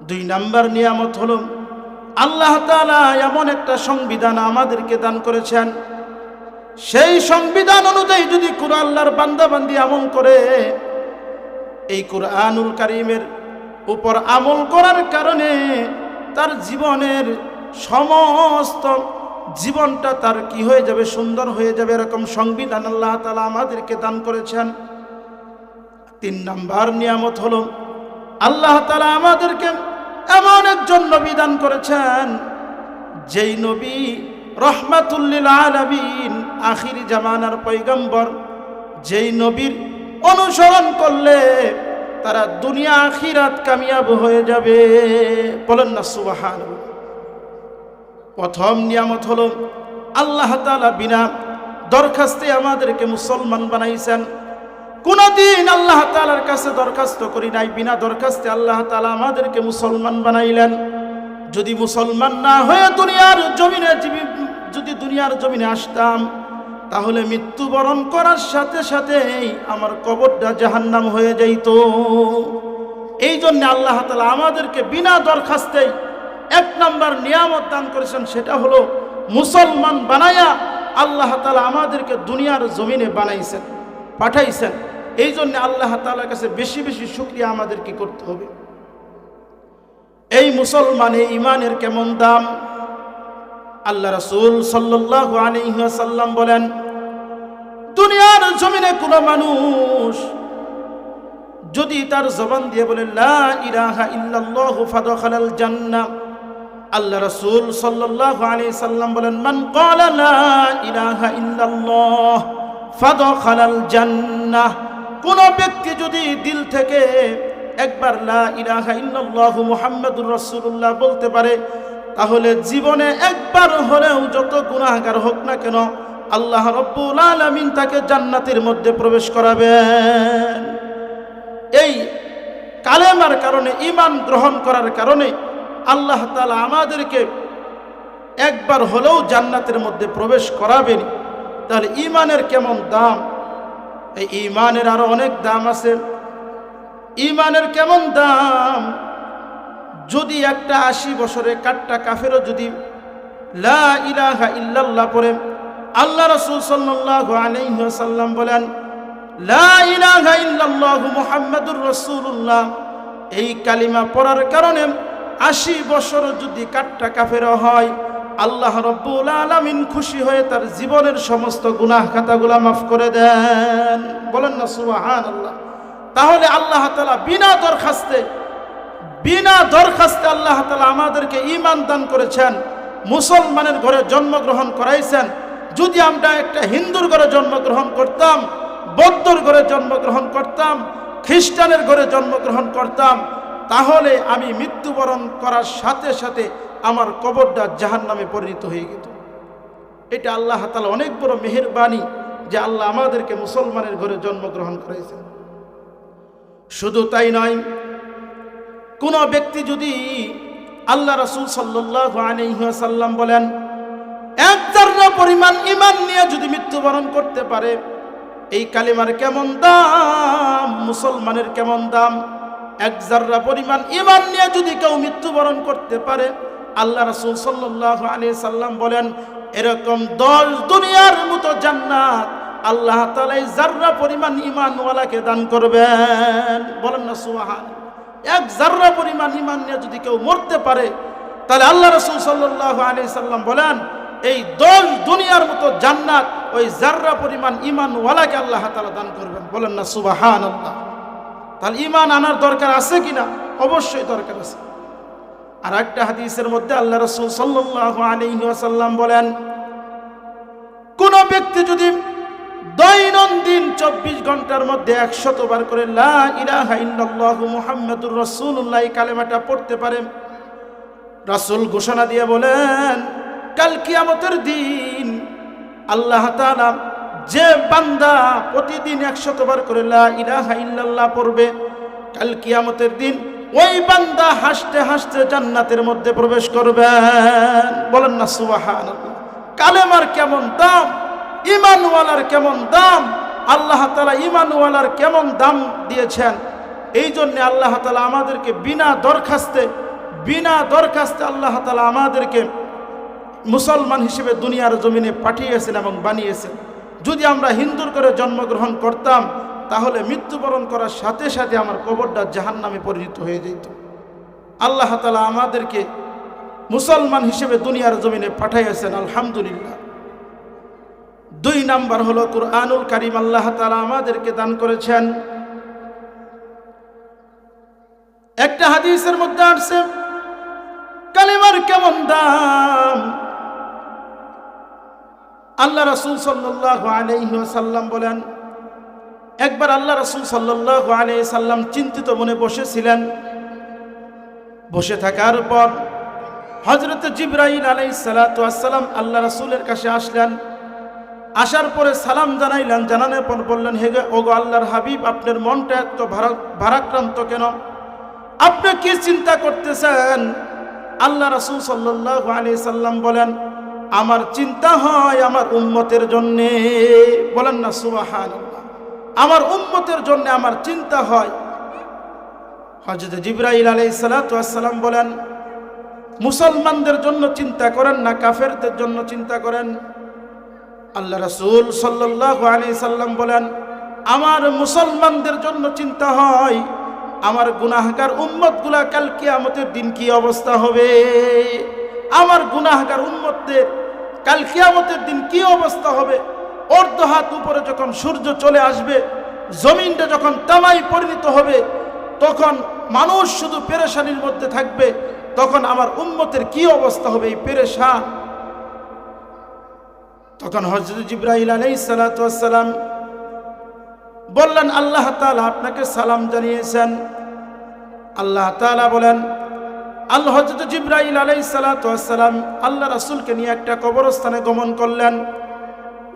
দুই নাম্বার নিয়ামত হল, আল্লাহ তাআলা এমন একটা সংবিধান আমাদেরকে দান করেছেন। সেই সংবিধান অনুযায়ী যদি কোরআন আল্লাহর বান্দাবান্দি আমল করে, এই কোরআনুল কারিমের উপর আমল করার কারণে তার জীবনের সমস্ত জীবনটা তার কি হয়ে যাবে, সুন্দর হয়ে যাবে, এরকম সংবিধান আল্লাহ তালা আমাদেরকে দান করেছেন। তিন নাম্বার নিয়ামত হলো আল্লাহ তালা আমাদেরকে এমন একজন নবী দান করেছেন, যেই নবী রহমাতুল্লিল আলমিন আখিরি জামানার পৈগম্বর যেই নবীর অনুসরণ করলে তারা দুনিয়া আখিরাত কামিয়াব হয়ে যাবে। বলেন না সুবাহান প্রথম নিয়ামত হলো, আল্লাহ তালা বিনা দরখাস্তে আমাদেরকে মুসলমান বানাইছেন। কোনদিন আল্লাহ তালার কাছে দরখাস্ত করি নাই, বিনা দরখাস্তে আল্লাহ তালা আমাদেরকে মুসলমান বানাইলেন। যদি মুসলমান না হয়ে দুনিয়ার জমিনে যদি দুনিয়ার জমিনে আসতাম, তাহলে মৃত্যুবরণ করার সাথে সাথেই আমার কবরটা জাহান্নাম হয়ে যাইত। এই জন্য আল্লাহ তালা আমাদেরকে বিনা দরখাস্তেই এক নাম্বার নিয়ামত দান করেছেন, সেটা হলো মুসলমান বানায়া আল্লাহ তালা আমাদেরকে দুনিয়ার জমিনে বানাইছেন, পাঠাইছেন। এই জন্য আল্লাহ তালার কাছে বেশি বেশি শুক্রিয়া আমাদের কি করতে হবে। এই মুসলমানে ইমানের কেমন দাম? আল্লাহ রসুল আলিহাসাল্লাম বলেন, দুনিয়ার জমিনে কোনো মানুষ যদি তার জবান দিয়ে বলে ফাদখালাল জান্নাহ, আল্লাহ রাসূল সাল্লাম বলেন, মান ক্বালা লা ইলাহা ইল্লাল্লাহ ফাদখালাল জান্নাহ কোন ব্যক্তি যদি দিল থেকে একবার লা ইলাহা ইল্লাল্লাহু মুহাম্মাদুর রাসূলুল্লাহ বলতে পারে, তাহলে জীবনে একবার হলেও যত গুনাহগার হোক না কেন, আল্লাহ রব্বুল আলামিন তাকে জান্নাতের মধ্যে প্রবেশ করাবেন। এই কালেমার কারণে ইমান গ্রহণ করার কারণে আল্লাহ তালা আমাদেরকে একবার হলেও জান্নাতের মধ্যে প্রবেশ করাবেন। তাহলে ইমানের কেমন দাম? এই ইমানের আরও অনেক দাম আছে। ইমানের কেমন দাম? যদি একটা আশি বছরে কাটটা কাফেরও যদি লা ইল্লাল্লাহ পড়ে, আল্লাহ রসুল সাল্লাল্লাহু আলাইহি ওয়াসাল্লাম বলেন, লা এই কালিমা পড়ার কারণে আশি বছর যদি কাটটা কাফের হয় আল্লাহ রব্বুল আলামিন খুশি হয়ে তার জীবনের সমস্ত গুনাহ খাতাগুলা মাফ করে দেন। বলেন না, সুবহানাল্লাহ। তাহলে আল্লাহ তাআলা বিনা দরখাস্তে বিনা দরখাস্তে আল্লাহ তালা আমাদেরকে ইমান দান করেছেন, মুসলমানের ঘরে জন্মগ্রহণ করাইছেন। যদি আমরা একটা হিন্দুর ঘরে জন্মগ্রহণ করতাম, বৌদ্ধর ঘরে জন্মগ্রহণ করতাম, খ্রিস্টানের ঘরে জন্মগ্রহণ করতাম, তাহলে আমি মৃত্যুবরণ করার সাথে সাথে আমার কবরটা জাহান নামে পরিণত হয়ে গেত এটা আল্লাহ তালা অনেক বড় মেহেরবানি যে আল্লাহ আমাদেরকে মুসলমানের ঘরে জন্মগ্রহণ করাইছেন শুধু তাই নয়, কোন ব্যক্তি যদি আল্লাহ রসুল সাল্লাম বলেন, এক পরিমাণ ইমান নিয়ে যদি মৃত্যুবরণ করতে পারে, এই কালিমার কেমন দাম? মুসলমানের কেমন দাম? এক জাররা পরিমাণ ইমান নিয়ে যদি কেউ মৃত্যুবরণ করতে পারে আল্লাহ রসুল সাল্লাহ আলী সাল্লাম বলেন, এরকম দশ দুনিয়ার মতো জান্নাত আল্লাহ তালাই জাররা পরিমাণ ইমানওয়ালাকে দান করবেন। বলেন না সুহান এক জাররা পরিমাণ ইমান নিয়ে যদি কেউ মরতে পারে, তাহলে আল্লাহ রসুল সাল্লাহ আলি সাল্লাম বলেন, এই দশ দুনিয়ার মতো জান্নাত ওই জাররা পরিমাণ ইমানওয়ালাকে আল্লাহ তালা দান করবেন। বলেন না সুবাহান আল্লাহ তাহলে ইমান আনার দরকার আছে কিনা? অবশ্যই দরকার আছে। আর একটা হাদিসের মধ্যে আল্লাহ রসুল সাল্লাহ আলী আসাল্লাম বলেন, কোন ব্যক্তি যদি দৈনন্দিন চব্বিশ ঘণ্টার মধ্যে একশতবার করে মুহাম্মাদুর রাসূলুল্লাহ এই কালেমাটা পড়তে পারে, রাসূল ঘোষণা দিয়ে বলেন, কাল কিয়ামতের দিন আল্লাহ যে বান্দা প্রতিদিন একশতবার করে লা ইলাহা ইল্লাল্লাহ পড়বে, কাল কিয়ামতের দিন ওই বান্দা হাসতে হাসতে জান্নাতের মধ্যে প্রবেশ করবেন বলেন না, সুবহানাল্লাহ। কালেমার কেমন দাম? ইমানওয়ালার কেমন দাম? আল্লাহ তালা ইমানওয়ালার কেমন দাম দিয়েছেন? এই জন্যে আল্লাহ তালা আমাদেরকে বিনা দরখাস্তে বিনা দরখাস্তে আল্লাহ তালা আমাদেরকে মুসলমান হিসেবে দুনিয়ার জমিনে পাঠিয়েছেন এবং বানিয়েছেন। যদি আমরা হিন্দুর করে জন্মগ্রহণ করতাম তাহলে মৃত্যুবরণ করার সাথে সাথে আমার কবরটা জাহান নামে পরিণত হয়ে যেত। আল্লাহ তালা আমাদেরকে মুসলমান হিসেবে দুনিয়ার জমিনে পাঠাইয়াছেন, আলহামদুলিল্লাহ। দুই নাম্বার হলো কুরআনুল কারিম, আল্লাহ তালা আমাদেরকে দান করেছেন। একটা হাদিসের মধ্যে আসছে, কালিমার কেমন দাম? আল্লাহ রসুল সাল্লাহ আলাইসাল্লাম বলেন একবার আল্লাহ রসুল সাল্লাহ আলাই সাল্লাম চিন্তিত মনে বসেছিলেন। বসে থাকার পর হজরত জিব্রাহিল আলাই সালাতাম আল্লাহ রসুলের কাছে আসলেন। আসার পরে সালাম জানাইলেন, জানানোর পর বললেন হেগে ওগো আল্লাহর হাবিব, আপনার মনটা এত ভারাক্রান্ত কেন? আপনি কি চিন্তা করতেছেন? আল্লাহ রসুল সাল্লাহ আলি সাল্লাম বলেন, আমার চিন্তা হয় আমার উম্মতের জন্যে। বলেন না সুবাহান আমার উম্মতের জন্য আমার চিন্তা হয়। হজরত জিব্রাইল আলাই সালাতাম বলেন, মুসলমানদের জন্য চিন্তা করেন না, কাফেরদের জন্য চিন্তা করেন। আল্লাহ রসুল সাল্লাহ আলি সাল্লাম বলেন, আমার মুসলমানদের জন্য চিন্তা হয়, আমার গুনাহগার উম্মতগুলা কাল কিয়ামতের দিন কি অবস্থা হবে? আমার গুনাহগার উম্মতদের কাল কিয়ামতের দিন কি অবস্থা হবে? অর্ধ হাত উপরে যখন সূর্য চলে আসবে, জমিনটা যখন তামাই পরিণত হবে, তখন মানুষ শুধু পেরেশানির মধ্যে থাকবে, তখন আমার উম্মতের কি অবস্থা হবে এই পেরেশান? তখন হজরত জিব্রাহিল আলাই সালাতাম বললেন, আল্লাহ তালা আপনাকে সালাম জানিয়েছেন। আল্লাহ তালা বলেন আল্লাহ হজরত জিব্রাহিল আলাই সালাতাম আল্লাহ রাসুলকে নিয়ে একটা কবরস্থানে গমন করলেন।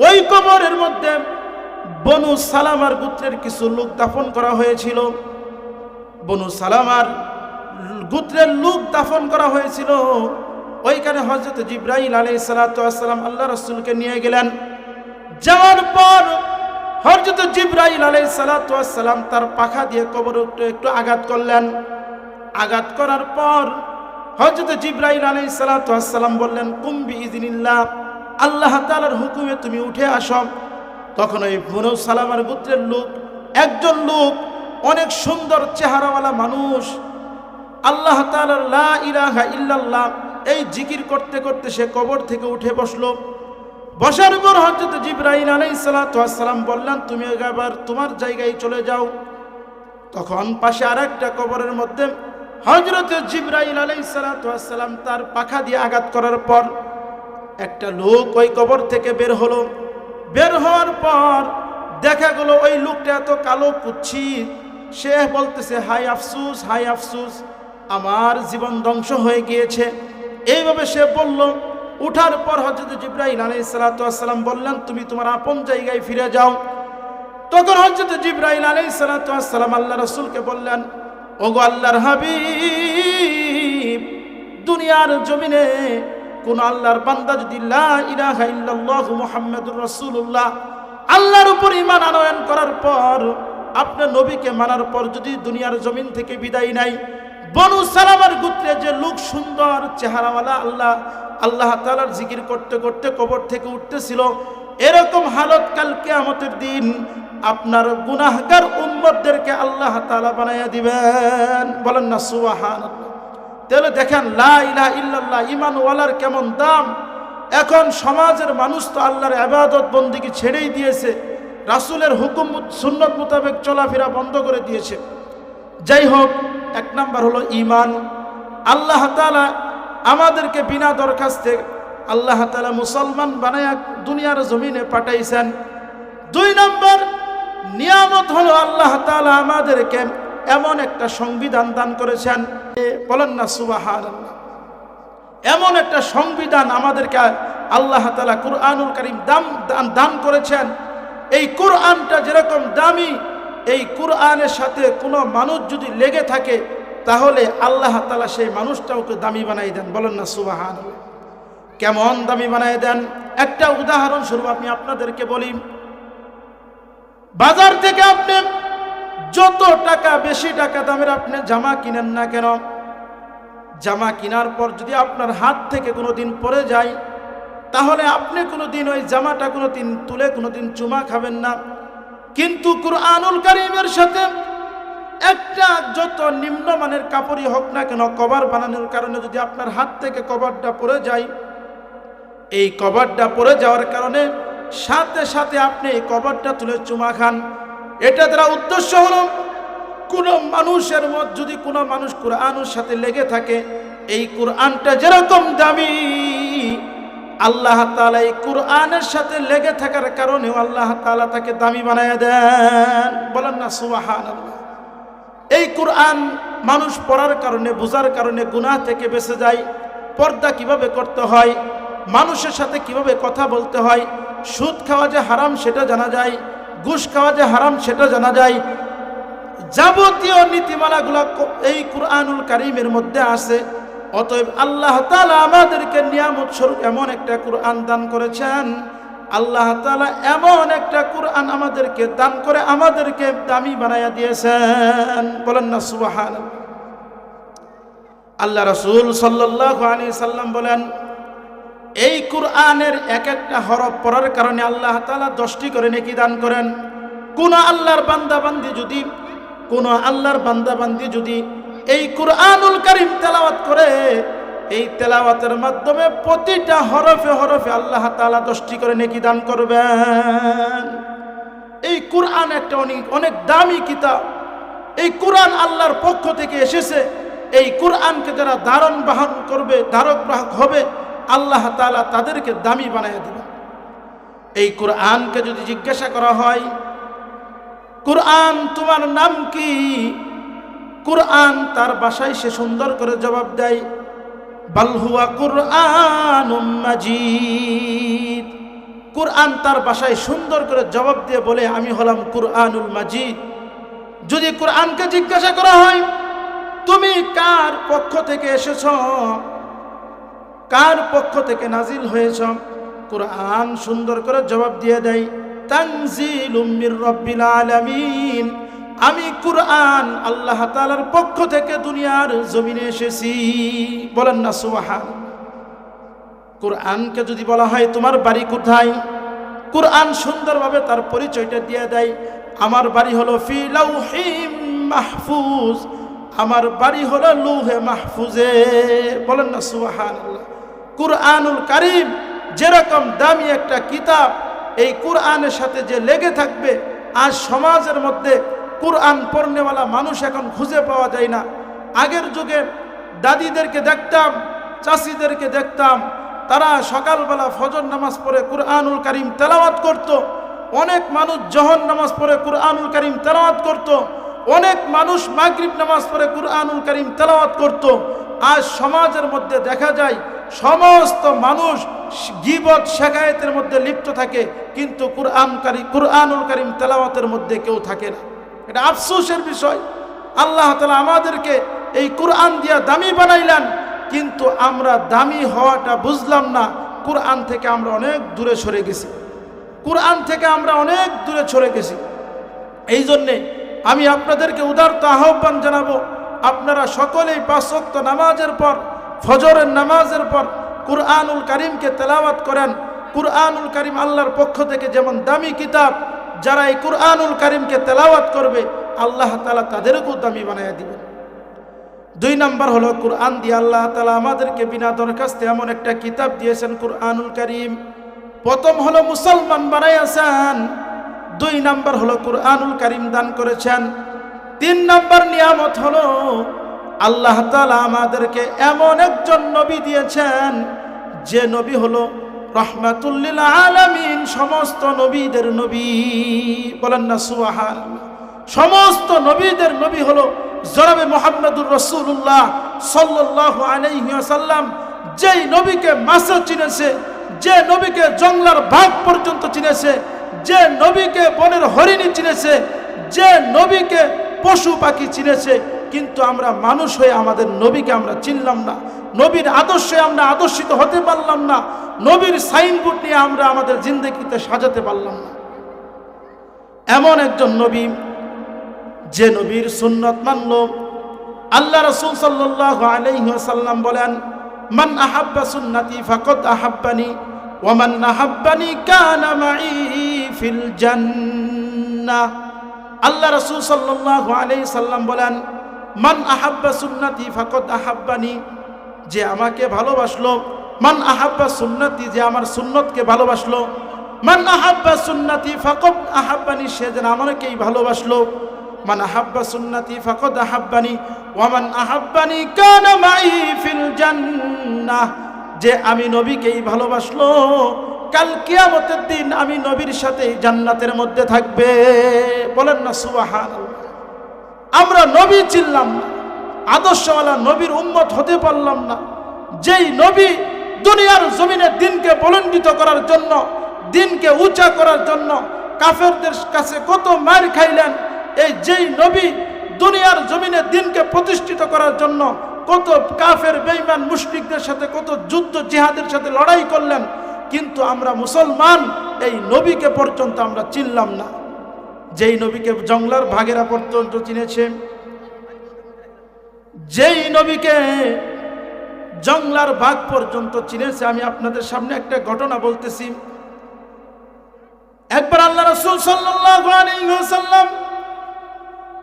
ওই কবরের মধ্যে বনু সালামার গুত্রের কিছু লোক দাফন করা হয়েছিল। বনু সালামার গোত্রের লোক দাফন করা হয়েছিল। ওইখানে হজরত জিব্রাহিল আলাই সালাতাম আল্লাহ রসুলকে নিয়ে গেলেন। যাওয়ার পর হজরত জিব্রাহিল আলাই সালাতাম তার পাখা দিয়ে কবর একটু একটু আঘাত করলেন। আঘাত করার পর হজরত জিব্রাহিল আলাই সালাতাম বললেন কুম্বি ইদিনিল্লাহ আল্লাহ তালার হুকুমে তুমি উঠে আসো। তখন ওই বনু সালামার গোত্রের লোক, একজন লোক, অনেক সুন্দর চেহারাওয়ালা মানুষ, আল্লাহ তালার লা ইলাহা ইল্লাল্লাহ, এই জিকির করতে করতে সে কবর থেকে উঠে বসল। বসার পর হজরত জিব্রাহিম আলাই সালাম বললেন, তুমি এবার তোমার জায়গায় চলে যাও। তখন পাশে আর একটা কবরের মধ্যে হজরত জিব্রাহিল আলাই সালাম তার পাখা দিয়ে আঘাত করার পর একটা লোক ওই কবর থেকে বের হলো। বের হওয়ার পর দেখা গেল ওই লোকটা এত কালো কুচ্ছি। সে বলতেছে, হাই আফসুস হাই আফসুস, আমার জীবন ধ্বংস হয়ে গিয়েছে। এইভাবে সে বলল। উঠার পর হজরত জিব্রাহিল আলাই সালাতাম বললেন, তুমি তোমার আপন জায়গায় ফিরে যাও। তখন হজরত জিব্রাহিল আলাই সালাতাম আল্লাহ রসুলকে বললেন, ওগো আল্লাহর হাবিব, দুনিয়ার জমিনে কোন আল্লাহর বান্দা যদি রাসূলুল্লাহ, আল্লাহর উপর ঈমান আনয়ন করার পর, আপনার নবীকে মানার পর যদি দুনিয়ার জমিন থেকে বিদায় নাই বনু সালামার গোত্রে যে লোক সুন্দর চেহারাওয়ালা আল্লাহ আল্লাহ তালার জিকির করতে করতে কবর থেকে উঠতেছিল, এরকম হালত কাল কেয়ামতের দিন আপনার গুনাহগার উম্মতদেরকে আল্লাহ তালা বানাইয়া দিবেন। বলেন না সুবাহান তাহলে দেখেন, লা ইলাহা ইল্লাল্লাহ ইমানওয়ালার কেমন দাম? এখন সমাজের মানুষ তো আল্লাহর আবাদত বন্দিকে ছেড়েই দিয়েছে, রাসূলের হুকুম সুন্নত মোতাবেক চলাফেরা বন্ধ করে দিয়েছে। যাই হোক, এক নাম্বার হলো ইমান আল্লাহ তালা আমাদেরকে বিনা দরখাস্তে আল্লাহ তালা মুসলমান বানায়া দুনিয়ার জমিনে পাঠাইছেন। দুই নম্বর, নিয়ামত হলো আল্লাহ তালা আমাদেরকে এমন একটা সংবিধান দান করেছেন বলেন না সুবাহান এমন একটা সংবিধান আমাদেরকে আল্লাহ তালা কুরআনুল করিম দাম, দান- করেছেন। এই কুরআনটা যেরকম দামি, এই কুরআনের সাথে কোনো মানুষ যদি লেগে থাকে, তাহলে আল্লাহ তালা সেই মানুষটাকে দামি বানাই দেন। বলেন না সুবাহান কেমন দামি বানাই দেন? একটা উদাহরণস্বরূপ আমি আপনাদেরকে বলি। বাজার থেকে আপনি যত টাকা বেশি টাকা দামের আপনি জামা কিনেন না কেন? জামা কেনার পর যদি আপনার হাত থেকে কোনো দিন পরে যায়, তাহলে আপনি কোনো দিন ওই জামাটা কোনো দিন তুলে কোনো দিন চুমা খাবেন না। কিন্তু কুরআনুল কারিমের সাথে একটা যত নিম্নমানের কাপড়ই হোক না কেন, কভার বানানোর কারণে যদি আপনার হাত থেকে কভারটা পরে যায়, এই কভারটা পড়ে যাওয়ার কারণে সাথে সাথে আপনি এই কভারটা তুলে চুমা খান। এটা দ্বারা উদ্দেশ্য হলো, কোনো মানুষের মত যদি কোনো মানুষ কোরআনের সাথে লেগে থাকে, এই কোরআনটা যেরকম দামি, আল্লাহ তাআলা এই কোরআনের সাথে লেগে থাকার কারণেও আল্লাহ তাআলা তাকে দামি বানায় দেন। বলেন না, সুবহানাল্লাহ। এই কোরআন মানুষ পড়ার কারণে, বোঝার কারণে গুনাহ থেকে বেঁচে যায়। পর্দা কীভাবে করতে হয়, মানুষের সাথে কীভাবে কথা বলতে হয়, সুদ খাওয়া যে হারাম সেটা জানা যায়। ঘুষ খাওয়া যে হারাম সেটা জানা যায়। যাবতীয় নীতিমালাগুলো এই কুরআনুল কারিমের মধ্যে আছে। অতএব আল্লাহ তাআলা আমাদেরকে নিয়ামত স্বরূপ এমন একটা কুরআন দান করেছেন। আল্লাহ তাআলা এমন একটা কুরআন আমাদেরকে দান করে আমাদেরকে দামি বানাইয়া দিয়েছেন। বলেন না সুবাহান আল্লাহ রসুল সাল্লাল্লাহু আলাইহি সাল্লাম বলেন এই কুরআনের এক একটা হরফ পড়ার কারণে আল্লাহ তাআলা দশটি করে নেকি দান করেন। কোন আল্লাহর বান্দাবান্দি যদি, কোন আল্লাহর বান্দাবান্দি যদি এই কুরআনুল কারীম তেলাওয়াত করে, এই তেলাওয়াতের মাধ্যমে প্রতিটা হরফে হরফে আল্লাহ তাআলা দশটি করে নেকি দান করবেন। এই কুরআন একটা অনেক অনেক দামি কিতাব। এই কুরআন আল্লাহর পক্ষ থেকে এসেছে। এই কুরআনকে যারা ধারণ বাহন করবে, ধারক বাহক হবে আল্লাহ তালা তাদেরকে দামি বানায় দেবে এই কুরআনকে যদি জিজ্ঞাসা করা হয়, কুরআন তোমার নাম কি? কুরআন তার বাসায় সে সুন্দর করে জবাব দেয় বালহুয়া কুরআন মাজিদ। কুরআন তার বাসায় সুন্দর করে জবাব দিয়ে বলে, আমি হলাম কুরআনুল মাজিদ। যদি কুরআনকে জিজ্ঞাসা করা হয়, তুমি কার পক্ষ থেকে এসেছ? কার পক্ষ থেকে নাজিল হয়েছ? কোরআন সুন্দর করে জবাব দিয়ে দেয় তানজিল উম্মির রব্বিল আলামিন। আমি কুরআন আল্লাহ তাআলার পক্ষ থেকে দুনিয়ার জমিনে এসেছি। বলেন না, সুবহান। কোরআনকে যদি বলা হয়, তোমার বাড়ি কোথায়? কোরআন সুন্দরভাবে তার পরিচয়টা দিয়ে দেয়, আমার বাড়ি হলো ফি লাউহিম মাহফুজ। আমার বাড়ি হলো লৌহে মাহফুজে। বলেন না, সুবহানাল্লাহ। কুরআনুল কারীম, যেরকম দামি একটা কিতাব, এই কুরআনের সাথে যে লেগে থাকবে আজ সমাজের মধ্যে কুরআন পড়নেওয়ালা মানুষ এখন খুঁজে পাওয়া যায় না। আগের যুগে দাদিদেরকে দেখতাম, চাষিদেরকে দেখতাম, তারা সকালবেলা ফজর নামাজ পড়ে কুরআনুল কারীম তেলাওয়াত করত। অনেক মানুষ জহর নামাজ পড়ে কুরআনুল কারীম তেলাওয়াত করত। অনেক মানুষ মাগরিব নামাজ পড়ে কুরআনুল কারীম তেলাওয়াত করত। আজ সমাজের মধ্যে দেখা যায় সমস্ত মানুষ গিবত শেখায়েতের মধ্যে লিপ্ত থাকে, কিন্তু কুরআন কারি কুরআনুল কারীম তেলাওয়াতের মধ্যে কেউ থাকে না। এটা আফসোসের বিষয়। আল্লাহ তালা আমাদেরকে এই কুরআন দিয়া দামি বানাইলেন, কিন্তু আমরা দামি হওয়াটা বুঝলাম না। কুরআন থেকে আমরা অনেক দূরে সরে গেছি। কুরআন থেকে আমরা অনেক দূরে সরে গেছি। এই জন্যে আমি আপনাদেরকে উদারত আহ্বান জানাব আপনারা সকলেই পাঁচক্ত নামাজের পর, ফজরের নামাজের পর কুরআনুল করিমকে তেলাওয়াত করেন। কুরআনুল করিম আল্লাহর পক্ষ থেকে যেমন দামি কিতাব, যারা এই কুরআনুল করিমকে তেলাওয়াত করবে, আল্লাহ তালা তাদেরকেও দামি বানাইয়া দিবেন। দুই নম্বর হলো, কুরআন দিয়ে আল্লাহ তালা আমাদেরকে বিনা দরখাস্তে এমন একটা কিতাব দিয়েছেন কুরআনুল কারিম। প্রথম হলো, মুসলমান বানাইয়াছেন। দুই নাম্বার হলো, কুরআনুল করিম দান করেছেন। তিন নম্বর নিয়ামত হলো, আল্লাহ তালা আমাদেরকে এমন একজন নবী দিয়েছেন, যে নবী হলো রহমাতুল্লিল আলামিন, সমস্ত নবীদের নবী। বলেন না সুবাহান সমস্ত নবীদের নবী হলো জনাবে মোহাম্মদুর রসুল্লাহ সাল্লাহ আলাইসাল্লাম যেই নবীকে মাসে চিনেছে, যে নবীকে জংলার ভাগ পর্যন্ত চিনেছে, যে নবীকে বনের হরিণী চিনেছে, যে নবীকে পশু পাখি চিনেছে, কিন্তু আমরা মানুষ হয়ে আমাদের নবীকে আমরা চিনলাম না। নবীর আদর্শে আমরা আদর্শিত হতে পারলাম না। নবীর সাইনবোর্ড নিয়ে আমরা আমাদের জিন্দগিতে সাজাতে পারলাম না। এমন একজন নবী, যে নবীর সুন্নত মানল। আল্লাহ রসুল সাল্লাহ আলাইসাল্লাম বলেন, মান আহাব্বা সুন্নতি ফাকত আহাব্বানি ওমান আহাব্বানি কানা ফিল জান্নাহ। আল্লাহ রসুল সাল্লাহ আলাই সাল্লাম বলেন, মান আহাব্বা সুন্নতি ফাকত আহাব্বানি যে আমাকে ভালোবাসলো। মান আহাব্বা সুন্নতি যে আমার সুন্নতকে ভালোবাসলো। মান আহাব্বা সুন্নতি ফাকত আহাব্বানি সে যেন আমাকেই ভালোবাসলো। মান আহাব্বা সুন্নতি ফাকত আহাব্বানি ওয়ামান আহাব্বানি কানা মাই ফিল জান্নাহ যে আমি নবীকেই ভালোবাসলো। কাল কিয়ামতের দিন আমি নবীর সাথে জান্নাতের মধ্যে থাকবে। বলেন না সুবাহান আমরা নবী চিনলাম না, আদর্শওয়ালা নবীর উম্মত হতে পারলাম না। যেই নবী দুনিয়ার জমিনে দিনকে বলন্ডিত করার জন্য, দিনকে উঁচা করার জন্য কাফেরদের কাছে কত মার খাইলেন, এই যেই নবী দুনিয়ার জমিনে দিনকে প্রতিষ্ঠিত করার জন্য কত কাফের বেইমান মুশরিকদের সাথে কত যুদ্ধ জিহাদের সাথে লড়াই করলেন কিন্তু আমরা মুসলমান, এই নবীকে পর্যন্ত আমরা চিনলাম না। যেই নবীকে জংলার ভাগেরা পর্যন্ত চিনেছে, যেই নবীকে জংলার ভাগ পর্যন্ত চিনেছে, আমি আপনাদের সামনে একটা ঘটনা বলতেছি। একবার আল্লাহ রসুল সাল্লাম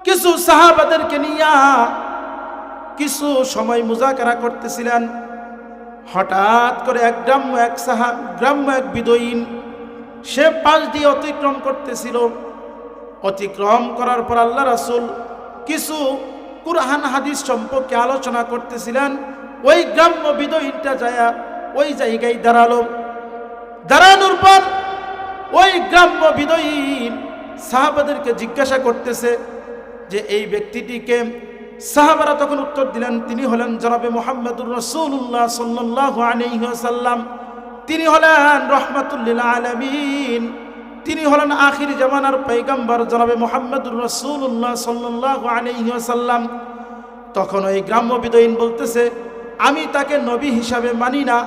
কিছু সাহাবাদেরকে নিয়ে কিছু সময় মুজাকারা করতেছিলেন। হঠাৎ করে এক গ্রাম্য এক সাহা, গ্রাম্য এক বিদয়ীন, সে পাশ দিয়ে অতিক্রম করতেছিল। অতিক্রম করার পর আল্লাহ রাসুল কিছু কুরহান হাদিস সম্পর্কে আলোচনা করতেছিলেন। ওই গ্রাম্য বিদয়ীনটা যায় ওই জায়গায় দাঁড়াল। দাঁড়ানোর পর ওই গ্রাম্য বিদয়ীন সাহাবাদেরকে জিজ্ঞাসা করতেছে যে, এই ব্যক্তিটিকে সাহাবারা তখন উত্তর দিলেন, তিনি হলেন জনাবে মোহাম্মদুর রসুল্লাহ সাল্লাহ তিনি হলেন রহমতুল্লিল আলমিন। তিনি হলেন আখির জামানার পৈগম্বর জনাবে মোহাম্মদুর রসুল্লাহ সাল্লাহ আলহ্লাম তখন ওই গ্রাম্য বিদয়ীন বলতেছে, আমি তাকে নবী হিসাবে মানি না।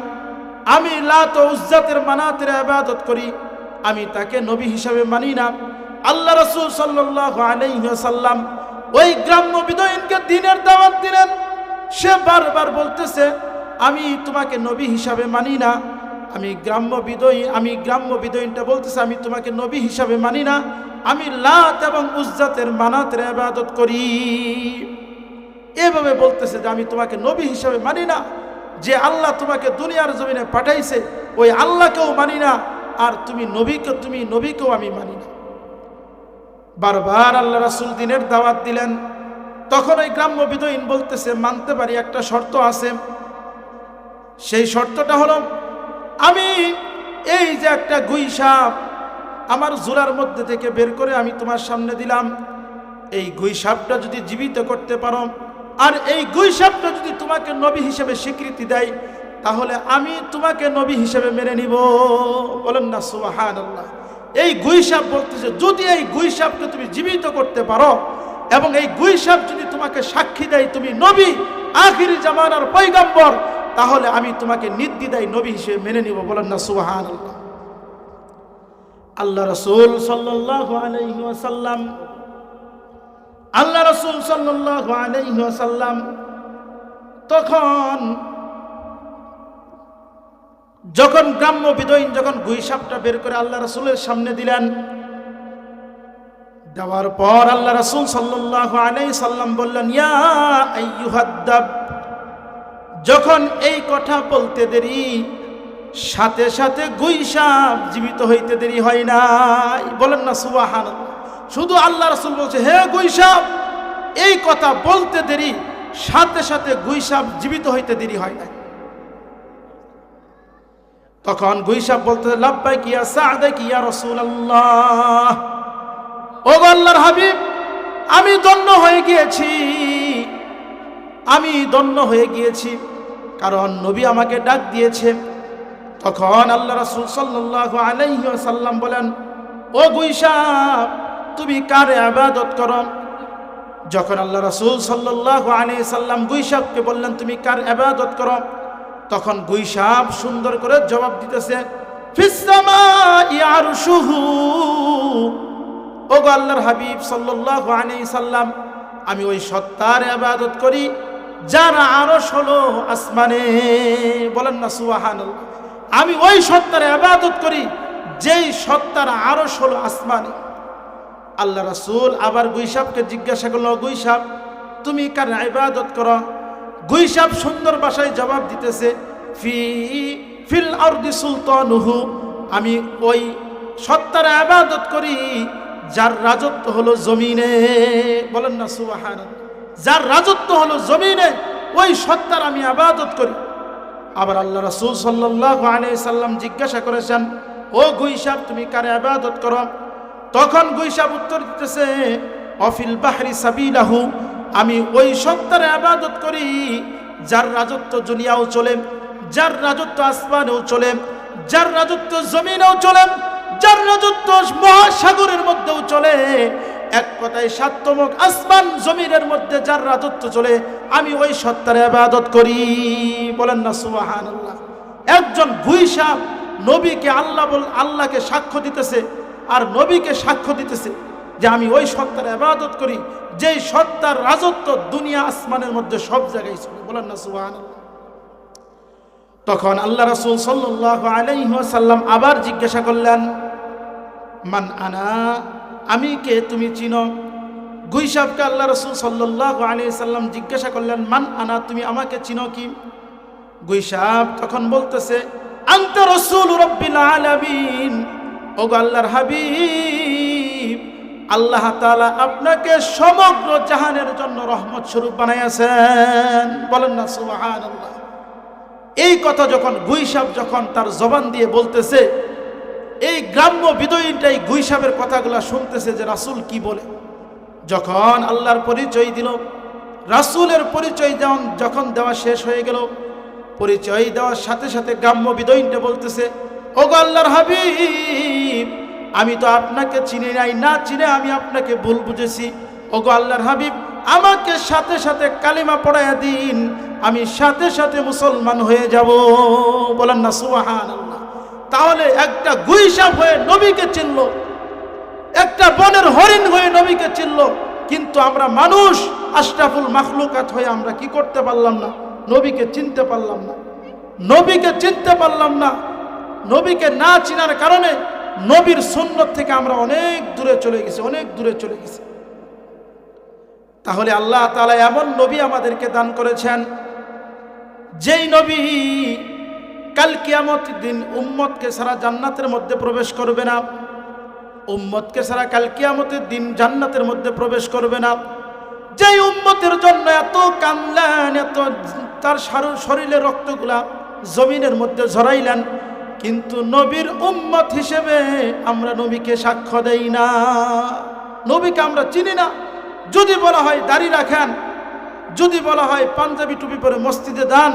আমি লাত উজ্জাতের মানাতের আবাদত করি। আমি তাকে নবী হিসাবে মানি না। আল্লাহ রসুল সাল্লাহ আলহ্লাম ওই গ্রাম্য বিদয়ীনকে দিনের দাওয়াত দিলেন। সে বারবার বলতেছে, আমি তোমাকে নবী হিসাবে মানি না। আমি গ্রাম্য বিদয়ী আমি গ্রাম্য বিদয়ীনটা বলতেছে, আমি তোমাকে নবী হিসাবে মানি না। আমি লাত এবং উজ্জাতের মানাতের আবাদত করি। এভাবে বলতেছে যে, আমি তোমাকে নবী হিসাবে মানি না। যে আল্লাহ তোমাকে দুনিয়ার জমিনে পাঠাইছে, ওই আল্লাহকেও মানি না। আর তুমি নবীকে, তুমি নবীকেও আমি মানি না। বারবার আল্লাহ রাসুল দিনের দাওয়াত দিলেন। তখন ওই গ্রাম্য বিদয়ীন বলতেছে, মানতে পারি, একটা শর্ত আছে। সেই শর্তটা হলো, আমি এই যে একটা গুই সাপ আমার জোড়ার মধ্যে থেকে বের করে আমি তোমার সামনে দিলাম। এই গুই সাপটা যদি জীবিত করতে পারো, আর এই গুই সাপটা যদি তোমাকে নবী হিসেবে স্বীকৃতি দেয়, তাহলে আমি তোমাকে নবী হিসেবে মেনে নিব। বলেন না সুবাহান আল্লাহ এই গুই সাপ বলতেছে, যদি এই গুই সাপকে তুমি জীবিত করতে পারো এবং এই গুই সাপ যদি তোমাকে সাক্ষী দেয় তুমি নবী, আখিরি জামানার পৈগম্বর তাহলে আমি তোমাকে নির্দিদায় নবী হিসেবে মেনে নিব। বলেন না সুবাহান আল্লাহ রসুল আলাইসাল্লাম আল্লাহ রসুল আলাইসাল্লাম তখন যখন গ্রাম্য বিদয়ীন যখন গুইসাপটা বের করে আল্লাহ রসুলের সামনে দিলেন, দেওয়ার পর আল্লাহ রসুল সাল্লাহ আলাই সাল্লাম বললেন, ইয়া যখন এই কথা বলতে দেরি, সাথে সাথে গুইসাপ জীবিত হইতে দেরি হয় নাই। বলেন না সুবাহান শুধু আল্লাহ রসুল বলছে, হে গুইসাপ, এই কথা বলতে দেরি, সাথে সাথে গুইসাপ জীবিত হইতে দেরি হয় নাই। তখন গুইসাব বলতে লাভবাই কিয়া সাদে কিয়া রসুল আল্লাহ ও আল্লাহর হাবিব, আমি দন্য হয়ে গিয়েছি। আমি দন্য হয়ে গিয়েছি, কারণ নবী আমাকে ডাক দিয়েছে। তখন আল্লাহ রসুল সাল্লাহ আলাইহি সাল্লাম বলেন, ও গুইসাব, তুমি কারে আবাদত করো? যখন আল্লাহ রসুল সাল্লাহ আলাই সাল্লাম গুইসাবকে বললেন, তুমি কার আবাদত করো? তখন গুইসাপ সুন্দর করে জবাব দিতেছে আল্লাহর হাবিব সাল্লাম, আমি ওই সত্তার আবাদত করি, যার আরস হলো আসমানে। বলেন না সুবাহান আমি ওই সত্তার আবাদত করি, যেই সত্তার আরস হলো আসমানে। আল্লাহ রাসূল আবার গুইসাবকে জিজ্ঞাসা করল গুইসাব তুমি কার ইবাদত করো? গুইসাব সুন্দর ভাষায় জবাব দিতেছে, ফি, ফিল আরদি সুলতানুহু। আমি ওই সত্তার আবাদত করি, যার রাজত্ব হলো জমিনে। বলেন না সুবাহান যার রাজত্ব হলো জমিনে, ওই সত্তার আমি আবাদত করি। আবার আল্লাহ রাসূল সাল্লাল্লাহু আলাইহি সাল্লাম জিজ্ঞাসা করেছেন, ও গুইসাব তুমি কারে আবাদত করো? তখন গুইসাব উত্তর দিতেছে অফিল বাহরি সাবিলাহু। আমি ওই সত্তারে আবাদত করি, যার রাজত্ব দুনিয়াও চলে, যার রাজত্ব আসমানেও চলে, যার রাজত্ব জমিনেও চলে, যার রাজত্ব মহাসাগরের মধ্যেও চলে। এক কথায় সাতমক আসমান জমিনের মধ্যে যার রাজত্ব চলে, আমি ওই সত্তারে আবাদত করি। বলেন না সুবাহান একজন ভুইসাব নবীকে আল্লাহ বল, আল্লাহকে সাক্ষ্য দিতেছে, আর নবীকে সাক্ষ্য দিতেছে। যে আমি ওই সত্তার আবাদত করি, যেই সত্তার রাজত্ব দুনিয়া আসমানের মধ্যে সব জায়গায় চলে বলেন না সুবাহান তখন আল্লাহ রাসূল ওয়াসাল্লাম আবার জিজ্ঞাসা করলেন, মান আনা? আমি কে? তুমি চিনো? গুইসাবকে আল্লাহ রসুল সাল্লাল্লাহু আলাইহি সাল্লাম জিজ্ঞাসা করলেন, মান আনা? তুমি আমাকে চিনো কি? গুইসাব তখন বলতেছে, আন্ত রসুল রব্বিল আলামিন। ও গো আল্লাহর হাবিব আল্লাহ তাআলা আপনাকে সমগ্র জাহানের জন্য রহমত স্বরূপ বানাইয়াছেন। বলেন না, সুবহানাল্লাহ। এই কথা যখন গুইসাব যখন তার জবান দিয়ে বলতেছে, এই গ্রাম্য বিদয়ীটাই গুইসাবের কথাগুলা শুনতেছে যে রাসূল কি বলে। যখন আল্লাহর পরিচয় দিল, রাসূলের পরিচয় যেমন যখন দেওয়া শেষ হয়ে গেল, পরিচয় দেওয়ার সাথে সাথে গ্রাম্য বিদয়ীটা বলতেছে, ওগো আল্লাহর হাবিব আমি তো আপনাকে চিনি নাই, না চিনে আমি আপনাকে ভুল বুঝেছি। ওগো আল্লাহর হাবিব, আমাকে সাথে সাথে কালিমা পড়াইয়া দিন, আমি সাথে সাথে মুসলমান হয়ে যাব। বলেন না সুবাহান তাহলে একটা গুইসাপ হয়ে নবীকে চিনল, একটা বনের হরিণ হয়ে নবীকে চিনল, কিন্তু আমরা মানুষ, আশরাফুল মাখলুকাত হয়ে আমরা কি করতে পারলাম না? নবীকে চিনতে পারলাম না। নবীকে চিনতে পারলাম না। নবীকে না চিনার কারণে নবীর সুন্নত থেকে আমরা অনেক দূরে চলে গেছি, অনেক দূরে চলে গেছি। তাহলে আল্লাহ তাআলা এমন নবী আমাদেরকে দান করেছেন, যেই নবী কাল কিয়ামত দিন উম্মতকে সারা জান্নাতের মধ্যে প্রবেশ করবে না, উম্মতকে সারা কাল কিয়ামতের দিন জান্নাতের মধ্যে প্রবেশ করবে না। যেই উম্মতের জন্য এত কামলেন এত তার শরীরের রক্তগুলা জমিনের মধ্যে ঝরাইলেন কিন্তু নবীর উম্মত হিসেবে আমরা নবীকে সাক্ষ্য দেই না। নবীকে আমরা চিনি না। যদি বলা হয় দাড়ি রাখেন, যদি বলা হয় পাঞ্জাবি টুপি পরে মসজিদে দান,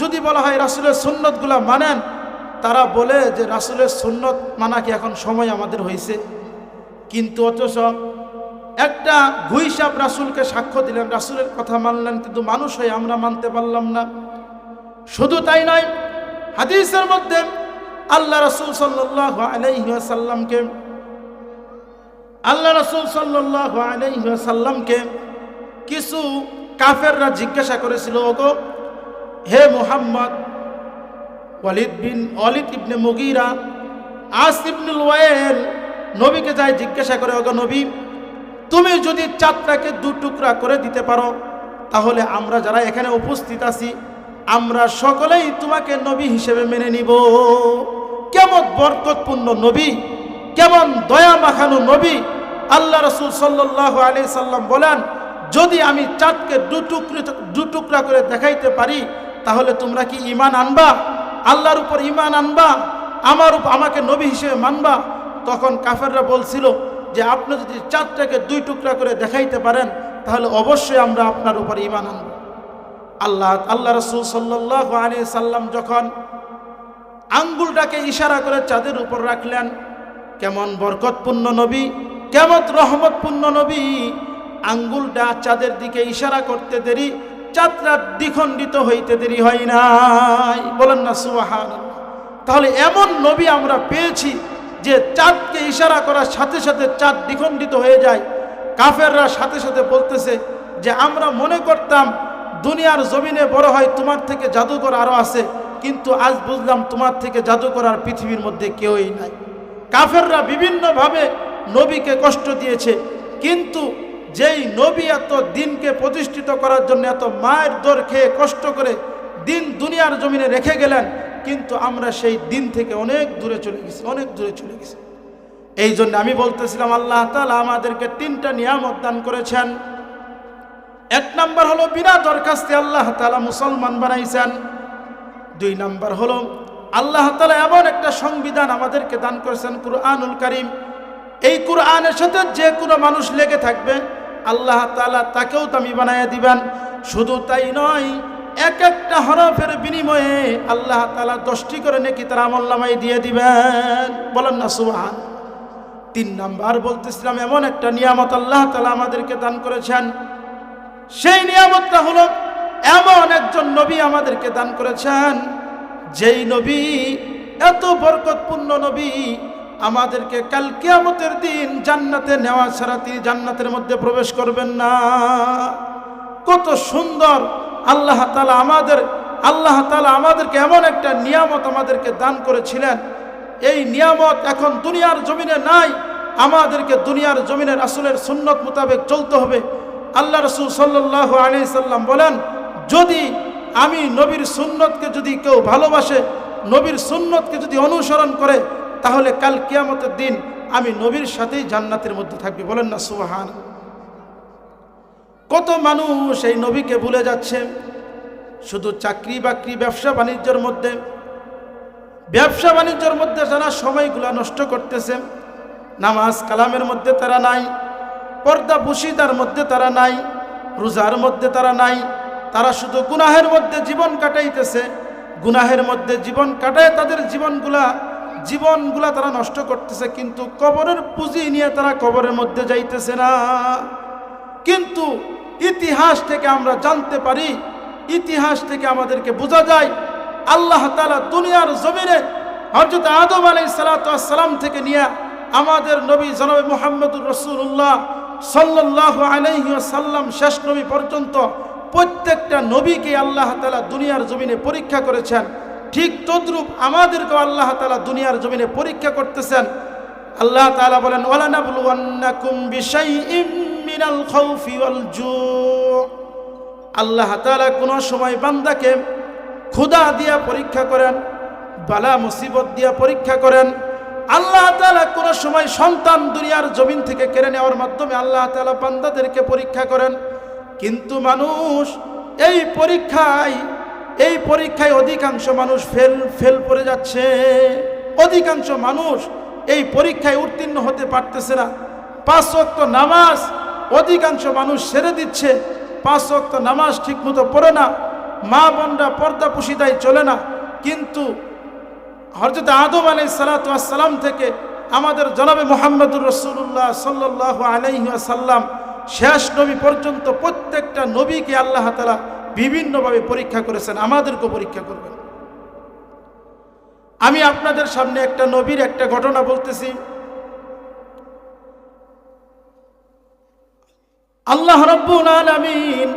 যদি বলা হয় রাসুলের সুন্নতগুলা মানেন, তারা বলে যে রাসুলের সুন্নত মানা কি এখন সময় আমাদের হয়েছে কিন্তু অথচ একটা গুইসাব রাসুলকে সাক্ষ্য দিলেন, রাসুলের কথা মানলেন, কিন্তু মানুষ হয়ে আমরা মানতে পারলাম না। শুধু তাই নয়, হাদিসের মধ্যে আল্লাহ রসুল সাল্লাহ আল্লাহ রসুল সাল্লাহ কিছু কাফেররা জিজ্ঞাসা করেছিল, ওগো, হে মোহাম্মদ, ওয়ালিদ বিন অলিদ ইবনে মুগিরা, আস ইবনুল ওয়াইল নবীকে যাই জিজ্ঞাসা করে, ওগো নবী, তুমি যদি চাঁদটাকে দু টুকরা করে দিতে পারো, তাহলে আমরা যারা এখানে উপস্থিত আছি আমরা সকলেই তোমাকে নবী হিসেবে মেনে নিব। কেমন বরকতপূর্ণ নবী, কেমন দয়া মাখানো নবী। আল্লাহ রসুল সাল্লাহ আলি সাল্লাম বলেন, যদি আমি চাঁদকে দু টুকরি করে দেখাইতে পারি, তাহলে তোমরা কি ইমান আনবা? আল্লাহর উপর ইমান আনবা? আমার উপর আমাকে নবী হিসেবে মানবা? তখন কাফেররা বলছিল যে, আপনি যদি চাঁদটাকে দুই টুকরা করে দেখাইতে পারেন, তাহলে অবশ্যই আমরা আপনার উপর ইমান আনব। আল্লাহ আল্লাহ রসুল সাল্লাহ আলী সাল্লাম যখন আঙ্গুলটাকে ইশারা করে চাঁদের উপর রাখলেন, কেমন বরকতপূর্ণ নবী, কেমন রহমতপূর্ণ নবী, আঙ্গুলটা চাঁদের দিকে ইশারা করতে দেরি চাঁদরা দ্বিখণ্ডিত হইতে দেরি হয় নাই। বলেন না সুবাহান তাহলে এমন নবী আমরা পেয়েছি যে চাঁদকে ইশারা করার সাথে সাথে চাঁদ দ্বিখণ্ডিত হয়ে যায়। কাফেররা সাথে সাথে বলতেছে যে আমরা মনে করতাম দুনিয়ার জমিনে বড় হয়, তোমার থেকে জাদুকর আরও আছে। কিন্তু আজ বুঝলাম তোমার থেকে জাদুকর আর পৃথিবীর মধ্যে কেউই নাই। কাফেররা বিভিন্নভাবে নবীকে কষ্ট দিয়েছে, কিন্তু যেই নবী এত দিনকে প্রতিষ্ঠিত করার জন্য এত মায়ের দর খেয়ে কষ্ট করে দিন দুনিয়ার জমিনে রেখে গেলেন, কিন্তু আমরা সেই দিন থেকে অনেক দূরে চলে গেছি, অনেক দূরে চলে গেছি। এই জন্য আমি বলতেছিলাম, আল্লাহ তালা আমাদেরকে তিনটা নিয়ামত দান করেছেন। এক নাম্বার হলো বিনা দরখাস্তে আল্লাহ তালা মুসলমান বানাইছেন। দুই নাম্বার হলো আল্লাহ তালা এমন একটা সংবিধান আমাদেরকে দান করেছেন কুরআনুল করিম। এই কুরআনের সাথে যে কোনো মানুষ লেগে থাকবে, আল্লাহ তালা তাকেও দামি বানাইয়া দিবেন। শুধু তাই নয়, এক একটা হরফের বিনিময়ে আল্লাহ তালা দশটি করে নাকি তার আমল্লামাই দিয়ে দিবেন। বলেন না সুহান তিন নাম্বার বলতেছিলাম, এমন একটা নিয়ামত আল্লাহ তালা আমাদেরকে দান করেছেন। সেই নিয়ামতটা হলো এমন একজন নবী আমাদেরকে দান করেছেন, যেই নবী এত বরকতপূর্ণ নবী আমাদেরকে কাল কিয়ামতের দিন জান্নাতে নেওয়া ছাড়া তিনি জান্নাতের মধ্যে প্রবেশ করবেন না। কত সুন্দর আল্লাহ তালা আমাদের, আল্লাহ তালা আমাদেরকে এমন একটা নিয়ামত আমাদেরকে দান করেছিলেন। এই নিয়ামত এখন দুনিয়ার জমিনে নাই, আমাদেরকে দুনিয়ার জমিনের আসলের সুন্নত মোতাবেক চলতে হবে। আল্লাহ রসুল সাল্লাহ আলি সাল্লাম বলেন, যদি আমি নবীর সুন্নতকে যদি কেউ ভালোবাসে, নবীর সুন্নতকে যদি অনুসরণ করে, তাহলে কাল কিয়ামতের দিন আমি নবীর সাথেই জান্নাতের মধ্যে থাকবি। বলেন না সুবাহান কত মানুষ এই নবীকে ভুলে যাচ্ছে, শুধু চাকরি বাকরি ব্যবসা বাণিজ্যের মধ্যে। ব্যবসা বাণিজ্যের মধ্যে যারা সময়গুলো নষ্ট করতেছে নামাজ কালামের মধ্যে তারা নাই। পর্দা বুসিদার মধ্যে তারা নাই, রোজার মধ্যে তারা নাই, তারা শুধু গুনাহের মধ্যে জীবন কাটাইতেছে, গুনাহের মধ্যে জীবন কাটায় তাদের জীবনগুলা জীবনগুলা তারা নষ্ট করতেছে, কিন্তু কবরের পুঁজি নিয়ে তারা কবরের মধ্যে যাইতেছে না। কিন্তু ইতিহাস থেকে আমরা জানতে পারি, ইতিহাস থেকে আমাদেরকে বোঝা যায়, আল্লাহ তালা দুনিয়ার জমিনে হজরত আদম আলাই সালাতাম থেকে নিয়ে আমাদের নবী জনব মোহাম্মদুর রসুল্লাহ সাল্লাহ আলাইহি সাল্লাম শেষ নবী পর্যন্ত প্রত্যেকটা নবীকে আল্লাহ তালা দুনিয়ার জমিনে পরীক্ষা করেছেন। ঠিক তদ্রূপ আমাদেরকেও আল্লাহ তালা দুনিয়ার জমিনে পরীক্ষা করতেছেন। আল্লাহ তালা বলেন আল্লাহ তালা কোনো সময় বান্দাকে ক্ষুদা দিয়া পরীক্ষা করেন, বালা মুসিবত দিয়া পরীক্ষা করেন আল্লাহ তালা কোনো সময় সন্তান দুনিয়ার জমিন থেকে কেড়ে নেওয়ার মাধ্যমে আল্লাহ তালা বান্দাদেরকে পরীক্ষা করেন। কিন্তু মানুষ এই পরীক্ষায় এই পরীক্ষায় অধিকাংশ মানুষ ফেল ফেল পড়ে যাচ্ছে। অধিকাংশ মানুষ এই পরীক্ষায় উত্তীর্ণ হতে পারতেছে না। পাঁচ ওয়াক্ত নামাজ অধিকাংশ মানুষ সেরে দিচ্ছে। পাঁচ ওয়াক্ত নামাজ ঠিকমতো পড়ে না। মা বোনরা পর্দা পুশিদায় চলে না। কিন্তু হরজত আদম আলাই সালাতাম থেকে আমাদের জনাবে মোহাম্মদুর রসুল্লাহ সাল্লাহ আলাইসাল্লাম শেষ নবী পর্যন্ত প্রত্যেকটা নবীকে আল্লাহ তালা বিভিন্নভাবে পরীক্ষা করেছেন, আমাদেরকেও পরীক্ষা করবেন। আমি আপনাদের সামনে একটা নবীর একটা ঘটনা বলতেছি। আল্লাহ রব্বুল আলমিন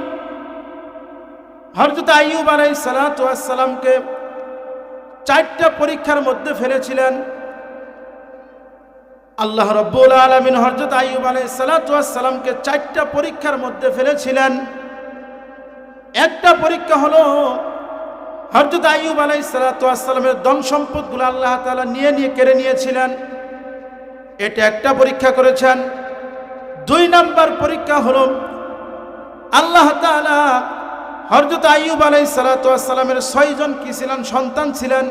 হরজত আইয়ুব আলাই সালাতামকে চারটা পরীক্ষার মধ্যে ফেলেছিলেন। আল্লাহ রব্বুল আলমিন হরজত আইয়ুব আলাই সালাতামকে চারটা পরীক্ষার মধ্যে ফেলেছিলেন। একটা পরীক্ষা হলো হরজত আইয়ুব আলাই সালাতামের ধন সম্পদগুলো আল্লাহ তালা নিয়ে নিয়ে কেড়ে নিয়েছিলেন। এটা একটা পরীক্ষা করেছেন। দুই নাম্বার পরীক্ষা হলো আল্লাহ তালা হরজত আইব আলাই সালাতামের ছয়জন কি ছিলেন? সন্তান ছিলেন?